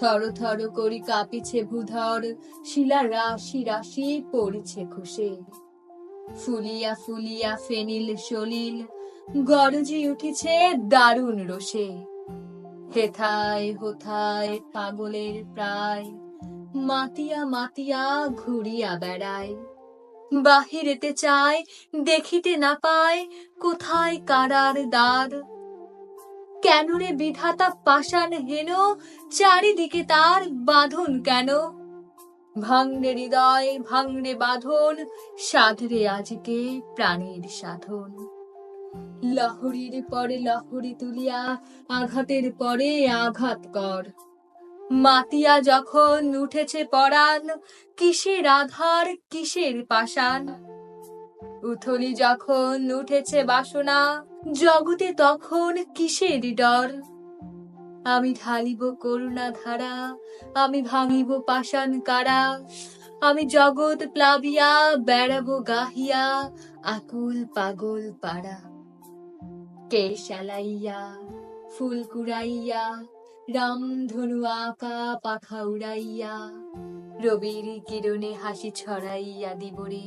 থর থর করি কাঁপিছে ভূধর, শিলা রাশি রাশি পড়িছে খুশে ফুলিয়া ফুলিয়া ফেনিল সলিল, গরজি উঠিছে দারুণ রোষে হেথায় হোথায় পাগলের প্রায়, মাতিয়া মাতিয়া ঘুরিয়া বেড়ায়। বাহিরেতে চায়, দেখিতে না পায়, কোথায় কারার দ্বার? কেন রে বিধাতা পাষাণ হেন? চারিদিকে তার বাঁধন কেন? ভাঙরে হৃদয় ভাঙরে বাঁধন, সাধরে আজকে প্রাণীর সাধন। লহরীর পরে লহরী তুলিয়া, আঘাতের পরে আঘাত কর। মাতিয়া যখন উঠেছে পরাণ, কিসের আধার, কিসের পাষাণ? উথলি যখন উঠেছে বাসনা, জগতে তখন কিসের ডর? আমি ঢালিব করুণা ধারা আমি ভাঙিব পাষাণ কারা, আমি জগৎ প্লাবিয়া, বেড়াবো গাহিয়া, আকুল পাগল পাড়া। কে শালাইয়া ফুল কুড়াইয়া, রাম ধনু আঁকা, পাখা উড়াইয়া, রবির কিরণে হাসি ছড়াইয়া দিবরে।